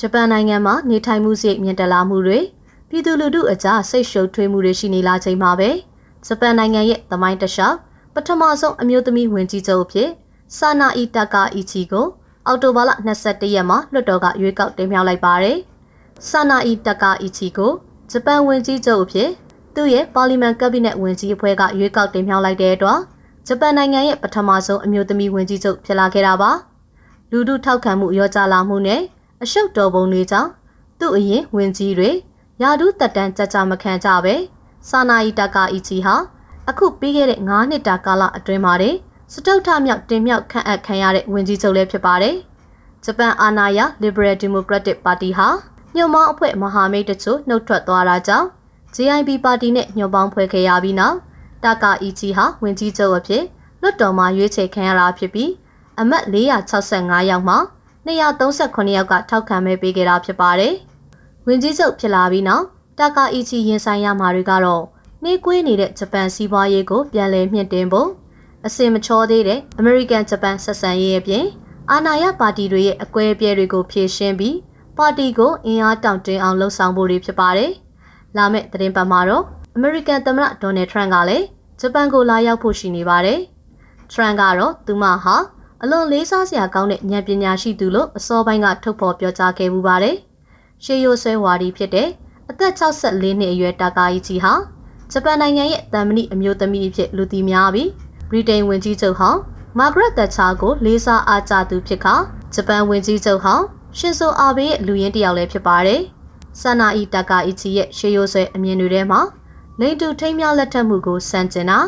ဂျပန်နိုင်ငံမှာနေထိုင်မှုစိတ်မြင့်တက်လာမှုတွေပြည်သူလူထုအကြားစိတ်ရှုပ်ထွေးမှုတွေရှိနေလာချိန်မှာပဲဂျပန်နိုင်ငံရဲ့သမိုင်းတလျှောက်ပထမဆုံးအမျိုးသမီးဝင်ကြီးချုပ်အဖြစ်ဆာနာအီတကာအီချီကိုအော်တိုဘာလ22ရက်မှာလွှတ်တော်ကရွေးကောက်တင်မြှောက်လိုက်ပါတယ်။ဆာနာအီတကာအီချီကိုဂျပန်ဝင်ကြီးချုပ်အဖြစ်သူ့ရဲ့ပါလီမန်ကက်ဘိနက်ဝင်ကြီးအဖွဲ့ကရွေးကောက်တင်မြှောက်လိုက်တဲ့အတွက်ဂျပန်နိုင်ငံရဲ့ပထမဆုံးအမျိုးသမီးဝင်ကြီးချုပ်ဖြစ်လာခဲ့တာပါ။လူထုထောက်ခံမှုရောကြလာမှုနဲ့ အရှုပ်တော်ပုံတွေကြောင့်သူ့အရင်ဝင်ကြီးတွေယာဒူးတက်တန်းကြကြမခံကြပဲဆာနာအီတကာအီချီဟာအခုပြီးခဲ့တဲ့9နှစ်တာကာလအတွင်းမှာစတုထမြောက်တင်မြောက်ခန့်အပ်ခံရတဲ့ဝင်ကြီးချုပ်လည်းဖြစ်ပါတယ်။ဂျပန်အာဏာရ Liberal Democratic Party ဟာညွန့်ပေါင်းအဖွဲ့မဟာမိတ်တချို့နှုတ်ထွက်သွားတာကြောင့် JIB ပါတီနဲ့ညွန့်ပေါင်းဖွဲ့ခဲ့ရပြီးနောက်တာကာအီချီဟာဝင်ကြီးချုပ်အဖြစ်လွတ်တော်မှာရွေးချယ်ခံရတာဖြစ်ပြီးအမတ်465ယောက်မှာ 238ယောက်ကထောက်ခံမဲပေးခဲ့တာဖြစ်ပါတယ်။ဝင်ကြီးချုပ်ဖြစ်လာပြီးနောက်တာကာအီချီရင်ဆိုင်ရမှာတွေကတော့နှေးကွေးနေတဲ့ဂျပန်စီးပွားရေးကိုပြန်လည်မြင့်တင်ဖို့အစင်မချောသေးတဲ့အမေရိကန်ဂျပန်ဆက်ဆံရေးအပြင်အာဏာရပါတီတွေရဲ့အကွဲအပြဲတွေကိုဖြေရှင်းပြီးပါတီကိုအင်အားတောင့်တင်းအောင်လှုံ့ဆော်ဖို့တွေဖြစ်ပါတယ်။လာမယ့်သတင်းပတ်မှာတော့အမေရိကန်သမ္မတဒေါ်နယ်ထရန့်ကလည်းဂျပန်ကိုလာရောက်ဖို့ရှိနေပါတယ်။ထရန့်ကတော့သူမဟာ အလွန်လေးစားစရာကောင်းတဲ့ဉာဏ်ပညာရှိသူလို့အစောပိုင်းကထုတ်ဖော်ပြောကြားခဲ့မှုပါတယ်။ရှေးရိုးဆွဲဝါဒီဖြစ်တဲ့အသက်64နှစ်အရွယ်တာကာယီကြီးဟာဂျပန်နိုင်ငံရဲ့တန်မဏိအမျိုးသမီးအဖြစ်လူသိများပြီးဗြိတိန်ဝန်ကြီးချုပ်ဟောင်းမာဂရက်သက်ချာကိုလေးစားအားကြသူဖြစ်ခါဂျပန်ဝန်ကြီးချုပ်ဟောင်းရှင်ဆိုအာဘေးရဲ့လူရင်းတယောက်လည်းဖြစ်ပါတယ်။ဆာနာအီတကာအီချီရဲ့ရှေးရိုးဆွဲအမြင်တွေထဲမှာလိန်တူထိမ်းမြလက်ထက်မှုကိုစန့်ကျင်တာ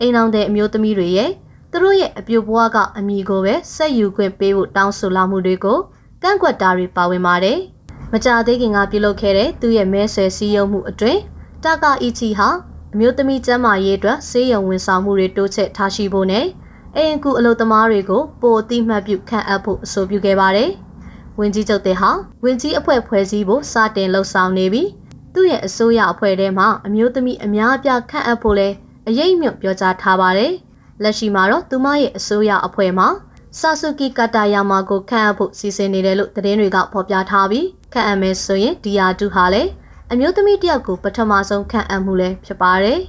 အိမ်အောင်တဲ့အမျိုးသမီးတွေရဲ့ သူတို့ရဲ့အပြိုဘွားကအမိကိုပဲဆက်ယူခွင့်ပေးဖို့တောင်းဆိုလာမှုတွေကိုကန့်ကွက်တာတွေပါဝင်ပါတယ်။မကြသေးခင်ကပြုလုပ်ခဲ့တဲ့သူ့ရဲ့မဲဆွယ်စည်းရုံးမှုအတွင်းတာကာအီချီဟာအမျိုးသမီးကျန်းမာရေးအတွက်ဆေးရုံဝန်ဆောင်မှုတွေတိုးချဲ့ထားရှိဖို့နဲ့အိမ်ကူအလုပ်သမားတွေကိုပိုအတိမတ်ပြုခန့်အပ်ဖို့အဆိုပြုခဲ့ပါတယ်။ဝင်ကြီးချုပ်တဲ့ဟာဝင်ကြီးအဖွဲ့ဖွဲ့စည်းဖို့စတင်လှုပ်ဆောင်နေပြီးသူ့ရဲ့အစိုးရအဖွဲ့ထဲမှာအမျိုးသမီးအများအပြားခန့်အပ်ဖို့လဲအရေးမြွတ်ပြောကြားထားပါတယ်။ လက်ရှိမှာတော့သူမရဲ့အစိုးရအဖွဲ့မှာဆာဆူကီကတာယာမာကိုခန့်အပ်ဖို့စီစဉ်နေတယ်လို့သတင်းတွေကဖော်ပြထားပြီးခန့်အပ်မယ်ဆိုရင်ဒီယာတူဟာလည်းအမျိုးသမီးတယောက်ကိုပထမဆုံးခန့်အပ်မှုလည်းဖြစ်ပါတယ်။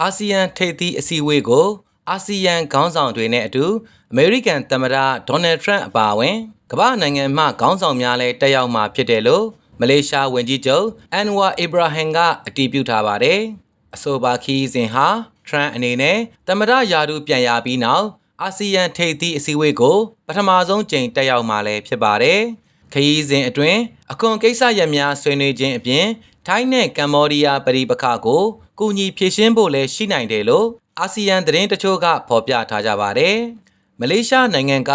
အာဆီယံထိပ်သီးအစည်းအဝေးကိုအာဆီယံခေါင်းဆောင်တွေနဲ့အတူအမေရိကန်သမ္မတဒေါ်နယ်ထရန့်အပါအဝင်ကမ္ဘာနိုင်ငံမှခေါင်းဆောင်များလည်းတက်ရောက်မှာဖြစ်တယ်လို့မလေးရှားဝန်ကြီးချုပ်အန်ဝါအီဘရာဟင်ကအတည်ပြုထားပါတယ်။ အဆိုပါခီးစဉ်ဟာထရန့်အနေနဲ့သမ္မတယာဒူပြန်ရပြီးနောက်အာဆီယံထိပ်သီးအစည်းအဝေးကိုပထမဆုံးကြိမ်တက်ရောက်မှာလည်းဖြစ်ပါတယ်။ခရီးစဉ်အတွင်းအခွန်ကိစ္စရပ်များဆွေးနွေးခြင်းအပြင်ထိုင်းနဲ့ကမ္ဘောဒီးယားပြည်ပခါကိုကူညီဖြည့်ရှင်းဖို့လည်းရှိနိုင်တယ်လို့အာဆီယံသတင်းတချို့ကဖော်ပြထားကြပါတယ်။မလေးရှားနိုင်ငံက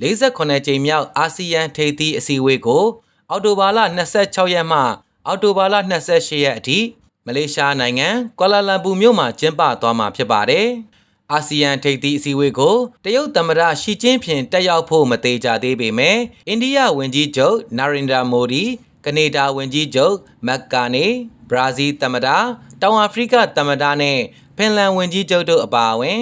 48ကြိမ်မြောက်အာဆီယံထိပ်သီးအစည်းအဝေးကိုအောက်တိုဘာလ26ရက်မှအောက်တိုဘာလ28ရက်အထိ မလေးရှားနိုင်ငံကွာလာလမ်ပူမြို့မှာကျင်းပသွားမှာဖြစ်ပါတယ်။အာဆီယံထိပ်သီးအစည်းအဝေးကိုတရုတ်သမ္မတရှီကျင်းဖျင်တက်ရောက်ဖို့မသေးကြသေးပေမဲ့အိန္ဒိယဝန်ကြီးချုပ်နာရင်ဒရာမိုဒီကနေဒါဝန်ကြီးချုပ်မက်ကာနေဘရာဇီးသမ္မတတောင်အာဖရိကသမ္မတနဲ့ဖင်လန်ဝန်ကြီးချုပ်တို့အပါအဝင်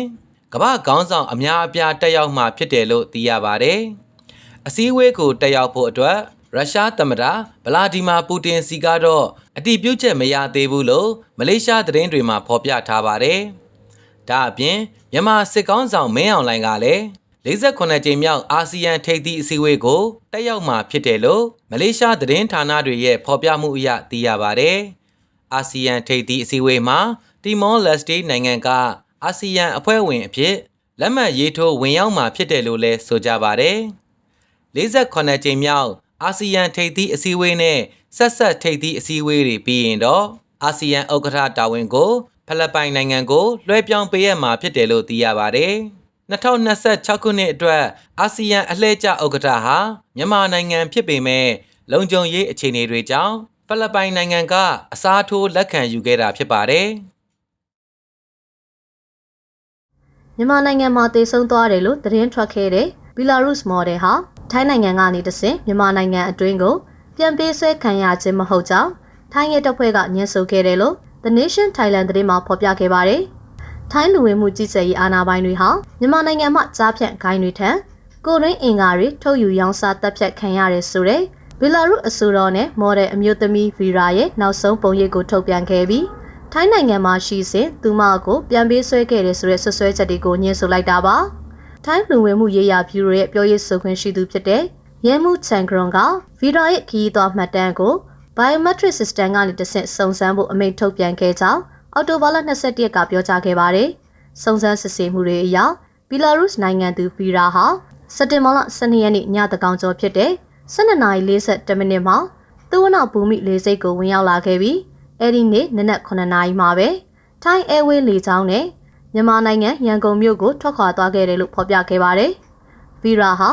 ကမ္ဘာခေါင်းဆောင်အများအပြားတက်ရောက်မှာဖြစ်တယ်လို့သိရပါတယ်။အစည်းအဝေးကိုတက်ရောက်ဖို့အတွက် ရုရှားသမ္မတဗလာဒီမာပူတင်စီကတော့အတိပြုချက်မရသေးဘူးလို့မလေးရှားသတင်းတွေမှာဖော်ပြထားပါတယ်။ဒါအပြင်မြန်မာစစ်ကောင်းဆောင်မင်းအောင်လှိုင်ကလည်း48ကြိမ်မြောက်အာဆီယံထိပ်သီးအစည်းအဝေးကိုတက်ရောက်မှာဖြစ်တယ်လို့မလေးရှားသတင်းဌာနတွေရဲ့ဖော်ပြမှုအရသိရပါဗျ။အာဆီယံထိပ်သီးအစည်းအဝေးမှာတီမောလက်စတေးနိုင်ငံကအာဆီယံအဖွဲ့ဝင်အဖြစ်လက်မှတ်ရေးထိုးဝင်ရောက်မှာဖြစ်တယ်လို့လည်းဆိုကြပါဗျ။48ကြိမ်မြောက် အာဆီယံထိပ်သီးအစည်းအဝေးနဲ့ဆက်ဆက်ထိပ်သီးအစည်းအဝေးတွေပြီးရင်တော့အာဆီယံဥက္ကဋ္ဌတာဝန်ကိုဖိလစ်ပိုင်နိုင်ငံကိုလွှဲပြောင်းပေးရမှာဖြစ်တယ်လို့သိရပါတယ်။2026ခုနှစ်အတွက်အာဆီယံအလှည့်ကျဥက္ကဋ္ဌဟာမြန်မာနိုင်ငံဖြစ်ပေမဲ့လုံခြုံရေးအခြေအနေတွေကြောင့်ဖိလစ်ပိုင်နိုင်ငံကအစားထိုးလက်ခံယူခဲ့တာဖြစ်ပါတယ်။မြန်မာနိုင်ငံမှာတည်ဆုံသွားတယ်လို့သတင်းထွက်ခဲ့တဲ့ဘီလာရုစ်မော်ဒယ်ဟာ ထိုင်းနိုင်ငံကနေတဆင့်မြန်မာနိုင်ငံအတွင်းကိုပြန်ပေးဆွဲခံရခြင်းမဟုတ်ကြောင်းထိုင်းရဲတပ်ဖွဲ့ကညှင်းဆိုခဲ့တယ်လို့ The Nation Thailand သတင်းမှာဖော်ပြခဲ့ပါတယ်။ထိုင်းလူဝင်မှုကြီးကြပ်ရေးအာဏာပိုင်တွေဟာမြန်မာနိုင်ငံမှကြားဖြတ်ဂိုင်းတွေထံကိုရင်းအင်္ကာတွေထုတ်ယူရောင်းစားတပ်ဖြတ်ခံရတယ်ဆိုတဲ့ဘီလာရုအဆိုတော်နဲ့မော်ဒယ်အမျိုးသမီးဗီရာရဲ့နောက်ဆုံးပုံရိပ်ကိုထုတ်ပြန်ခဲ့ပြီးထိုင်းနိုင်ငံမှာရှိစဉ်သူမကိုပြန်ပေးဆွဲခဲ့တယ်ဆိုတဲ့ဆွဆွဲချက်တွေကိုညှင်းဆိုလိုက်တာပါ ထိုင်းလူဝင်မှုရေးရာဘျူရိုရဲ့ပြောရေးဆိုခွင့်ရှိသူဖြစ်တဲ့ရဲမှုချန်ဂရွန်ကဗီရာရဲ့ခီးသွားမှတ်တမ်းကို biometric system ကနေတဆင့်စုံစမ်းဖို့အမိန့်ထုတ်ပြန်ခဲ့ကြောင်းအော်တိုဘာလ22ရက်ကပြောကြားခဲ့ပါတယ်စုံစမ်းစစ်ဆေးမှုတွေအရဘီလာရုစ်နိုင်ငံသူဗီရာဟာစက်တင်ဘာလ12ရက်နေ့ညတကောင်ကျော်ဖြစ်တဲ့12:40မိနစ်မှာသူဝနာဘူမိလေစိတ်ကိုဝင်ရောက်လာခဲ့ပြီးအဲ့ဒီနေ့နနက်9နာရီမှာပဲထိုင်းအဲဝေးလေကြောင်းနဲ့ မြန်မာနိုင်ငံရန်ကုန်မြို့ကိုထွက်ခွာသွားခဲ့တယ်လို့ဖော်ပြခဲ့ပါတယ်။ဗီရာဟာ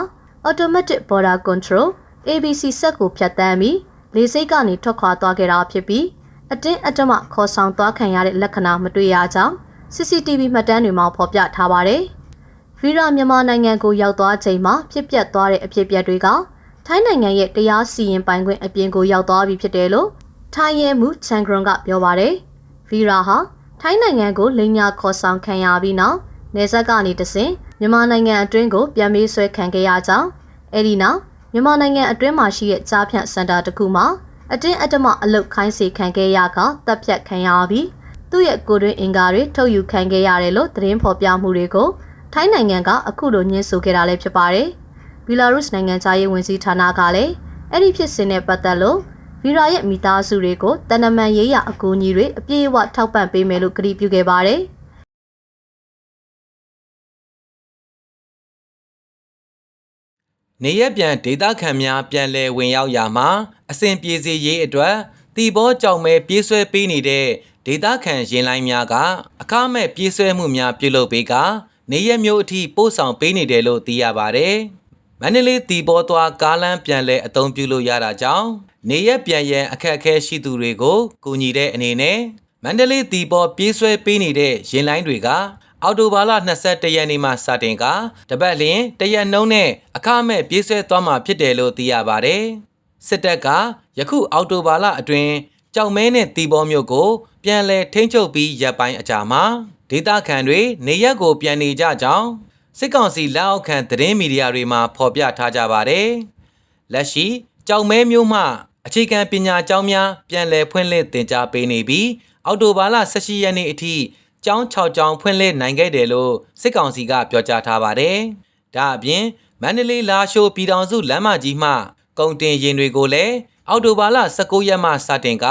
Automatic Border Control ABC စက်ကိုဖြတ်တန်းပြီးလေစိတ်ကနေထွက်ခွာသွားခဲ့တာဖြစ်ပြီးအတင်းအဓမ္မခေါ်ဆောင်သွားခံရတဲ့လက္ခဏာမတွေ့ရကြောင်း CCTV မှတ်တမ်းတွေမှာဖော်ပြထားပါတယ်။ဗီရာမြန်မာနိုင်ငံကိုရောက်သွားချိန်မှာဖြစ်ပျက်သွားတဲ့အဖြစ်အပျက်တွေကထိုင်းနိုင်ငံရဲ့တရားစီရင်ပိုင်ခွင့်အပြင်ကိုရောက်သွားပြီဖြစ်တယ်လို့ထိုင်းရဲမှုချန်ဂရွန်ကပြောပါတယ်။ဗီရာဟာ ထိုင်းနိုင်ငံကိုလိန်ညာခေါ်ဆောင်ခံရပြီးနောက်နေဆက်ကနေတဆင်မြန်မာနိုင်ငံအတွင်းကိုပြန်မေးဆွဲခံခဲ့ရကြောင်းအဲဒီနောက်မြန်မာနိုင်ငံအတွင်းမှာရှိတဲ့ကြားဖြန့်စင်တာတစ်ခုမှာအတင်းအဓမ္မအလုတ်ခိုင်းစေခံခဲ့ရကတပ်ဖြတ်ခံရပြီးသူ့ရဲ့ကိုယ်တွင်းအင်္ကာတွေထုတ်ယူခံခဲ့ရတယ်လို့သတင်းဖော်ပြမှုတွေကိုထိုင်းနိုင်ငံကအခုလိုညှင်းဆိုခဲ့တာလည်းဖြစ်ပါတယ်။ဘီလာရုစ်နိုင်ငံသားရေးဝန်ကြီးဌာနကလည်းအဲ့ဒီဖြစ်စဉ်နဲ့ပတ်သက်လို့ ဗီရာရဲ့မိသားစုတွေကိုတန်နမန်ရေးရအကူအညီတွေအပြည့်အဝထောက်ပံ့ပေးမယ်လို့ကတိပြုခဲ့ပါတယ်။နေရက်ပြန်ဒေတာခံများပြန်လည်ဝင်ရောက်ရာမှာအစဉ်ပြေစီရေးအတွက်တီဘောကြောင်မဲပြေးဆွဲပေးနေတဲ့ဒေတာခံရင်လိုင်းများကအခမဲ့ပြေးဆွဲမှုများပြုလုပ်ပေးကနေရက်မျိုးအထိပို့ဆောင်ပေးနေတယ်လို့သိရပါတယ်။မန္တလေးတီဘောသွားကားလမ်းပြန်လည်အသုံးပြုလို့ရတာကြောင့် နေရက်ပြန်ရန်အခက်အခဲရှိသူတွေကိုကူညီတဲ့အနေနဲ့မန္တလေးတီဘောပြေးဆွဲပေးနေတဲ့ရင်လိုင်းတွေကအော်တိုဘာလ22ရက်နေ့မှစတင်ကတပတ်လျင်တရက်နှုံးနဲ့အခမဲ့ပြေးဆွဲသွားမှာဖြစ်တယ်လို့သိရပါတယ်။စစ်တပ်ကယခုအော်တိုဘာလအတွင်းကြောက်မဲနဲ့တီဘောမျိုးကို ပြန်လည်ထိန်းချုပ်ပြီးရပ်ပိုင်းအကြာမှာဒေသခံတွေနေရက်ကိုပြန်နေကြကြောင်းစစ်ကောင်စီလက်အောက်ခံသတင်းမီဒီယာတွေမှာဖော်ပြထားကြပါတယ်။လက်ရှိကြောက်မဲမျိုးမှ အခြေခံပညာကျောင်းများပြန်လည်ဖွင့်လှစ်သင်ကြားပေးနေပြီးအောက်တိုဘာလ18ရက်နေ့အထိကျောင်း6ကျောင်းဖွင့်လှစ်နိုင်ခဲ့တယ်လို့စစ်ကောင်စီကပြောကြားထားပါတယ်။ဒါအပြင်မန္တလေးလာရှိုးပြည်တော်စုလမ်းမကြီးမှကုန်တင်ရင်တွေကိုလည်းအောက်တိုဘာလ19ရက်မှစတင်က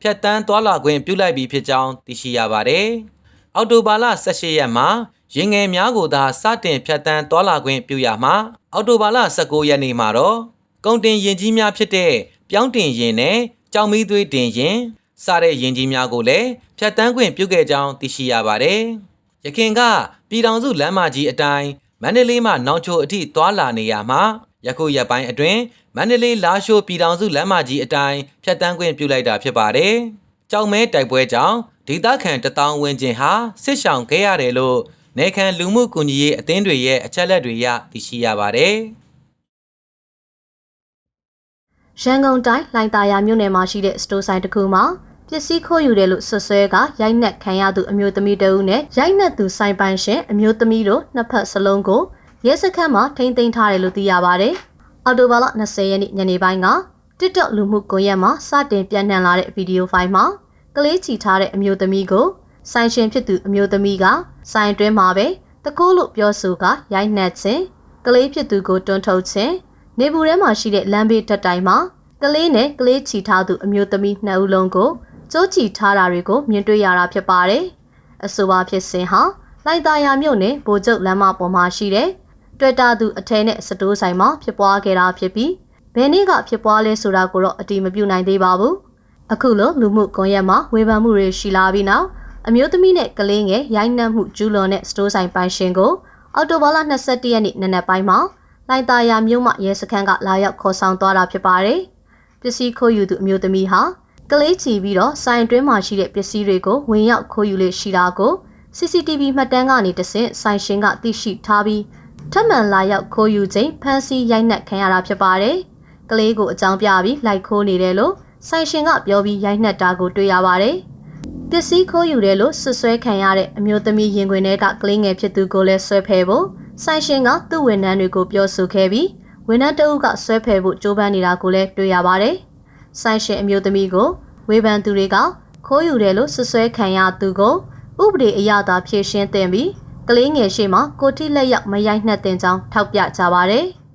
ဖြတ်တန်းသွားလာခွင့်ပြုလိုက်ပြီးဖြစ်ကြောင်းသိရှိရပါတယ်။အောက်တိုဘာလ18ရက်မှာရင်ငယ်များကိုသာစတင်ဖြတ်တန်းသွားလာခွင့်ပြုရမှာအောက်တိုဘာလ19ရက်နေ့မှာတော့ကုန်တင်ရင်ကြီးများဖြစ်တဲ့ ပြောင်းတင်ရင်နဲ့ကြောင်မီးသွေးတင်ရင်စတဲ့ရင်ကြီးများကိုလည်းဖြတ်တန်းခွင့်ပြုခဲ့ကြောင်းသိရှိရပါတယ်။ရခင်ကပြည်တော်စုလမ်းမကြီးအတိုင်းမန္တလေးမှနောင်ချိုအထိသွာလာနေရမှာယခုရက်ပိုင်းအတွင်းမန္တလေးလာရှိုးပြည်တော်စုလမ်းမကြီးအတိုင်းဖြတ်တန်းခွင့်ပြုလိုက်တာဖြစ်ပါတယ်။ကြောင်မဲတိုက်ပွဲကြောင့်ဒေသခံတထောင်ဝန်းကျင်ဟာစစ်ဆောင်ခဲ့ရတယ်လို့နေခံလူမှုကူညီရေးအသင်းတွေရဲ့အချက်လက်တွေရသိရှိရပါတယ်။ ရန်ကုန်တိုင်းလိုင်တာယာမြို့နယ်မှာရှိတဲ့စတိုးဆိုင်တစ်ခုမှာပစ္စည်းခိုးယူတယ်လို့ဆွဆွဲကရိုက်နှက်ခံရသူအမျိုးသမီးတဦးနဲ့ရိုက်နှက်သူဆိုင်ပိုင်ရှင်အမျိုးသမီးတို့နှစ်ဖက်စလုံးကိုရဲစခန်းမှာထိန်းသိမ်းထားတယ်လို့သိရပါတယ်။အော်တိုဘာလ20ရက်နေ့ညနေပိုင်းက TikTok လူမှုကွန်ရက်မှာစတင်ပြန့်နှံ့လာတဲ့ဗီဒီယိုဖိုင်မှာကလေးချီထားတဲ့အမျိုးသမီးကိုဆိုင်ရှင်ဖြစ်သူအမျိုးသမီးကဆိုင်တွင်းမှာပဲတကိုးလို့ပြောဆိုကရိုက်နှက်ခြင်းကလေးဖြစ်သူကိုတွန်းထုတ်ခြင်း နေဘူးထဲမှာရှိတဲ့လမ်းဘေးတက်တိုင်မှာကလေးနဲ့ကလေးချီထားသူအမျိုးသမီးနှစ်ဦးလုံးကိုကျိုးချီထားတာတွေကိုမြင်တွေ့ရတာဖြစ်ပါတယ်။အဆိုပါဖြစ်စဉ်ဟာလိုက်တာယာမြို့နယ်ဗိုလ်ချုပ်လမ်းမပေါ်မှာရှိတဲ့တွေ့တာသူအထဲနဲ့စတိုးဆိုင်မှာဖြစ်ပွားခဲ့တာဖြစ်ပြီးဘယ်နေ့ကဖြစ်ပွားလဲဆိုတာကိုတော့အတိမပြုနိုင်သေးပါဘူး။အခုလိုလူမှုကွန်ရက်မှာဝေဖန်မှုတွေရှိလာပြီးနောက်အမျိုးသမီးနဲ့ကလေးငယ်ရိုက်နှက်မှုကျူးလွန်တဲ့စတိုးဆိုင်ပိုင်ရှင်ကိုအော်တိုဘာလ22ရက်နေ့နနက်ပိုင်းမှာ လိုင်တာယာမြို့မှရဲစခန်းကလာရောက်ခေါ်ဆောင်သွားတာဖြစ်ပါတယ်။ပစ္စည်းခိုးယူသူအမျိုးသမီးဟာကလေးချီပြီးတော့ဆိုင်တွင်းမှာရှိတဲ့ပစ္စည်းတွေကိုဝင်ရောက်ခိုးယူလေရှိတာကို CCTV မှတ်တမ်းကနေတဆင့်ဆိုင်ရှင်ကသိရှိထားပြီးထပ်မံလာရောက်ခိုးယူချိန်ဖမ်းဆီးရိုက်နှက်ခံရတာဖြစ်ပါတယ်။ကလေးကိုအကြောင်းပြပြီးလိုက်ခိုးနေတယ်လို့ဆိုင်ရှင်ကပြောပြီးရိုက်နှက်တာကိုတွေ့ရပါတယ်။ပစ္စည်းခိုးယူတယ်လို့ဆွဆွဲခံရတဲ့အမျိုးသမီးရင်ခွင်ထဲကကလေးငယ်ဖြစ်သူကိုလည်းဆွဲဖဲဖို့ ဆိုင်ရှင်ကသူ့ဝန်ထမ်းတွေကိုပြောဆိုခဲ့ပြီးဝန်ထမ်းတအုပ်ကဆွဲဖယ်ဖို့ကြိုးပမ်းနေတာကိုလည်းတွေ့ရပါတယ်။ဆိုင်ရှင်အမျိုးသမီးကိုဝေဖန်သူတွေကခိုးယူတယ်လို့ဆွဆွဲခံရသူကိုဥပဒေအရသာဖြေရှင်းသင့်ပြီးကလေးငယ်ရှိမှကိုတိလက်ရောက်မရိုက်နှက်တင်ကြောင်းထောက်ပြကြပါတယ်။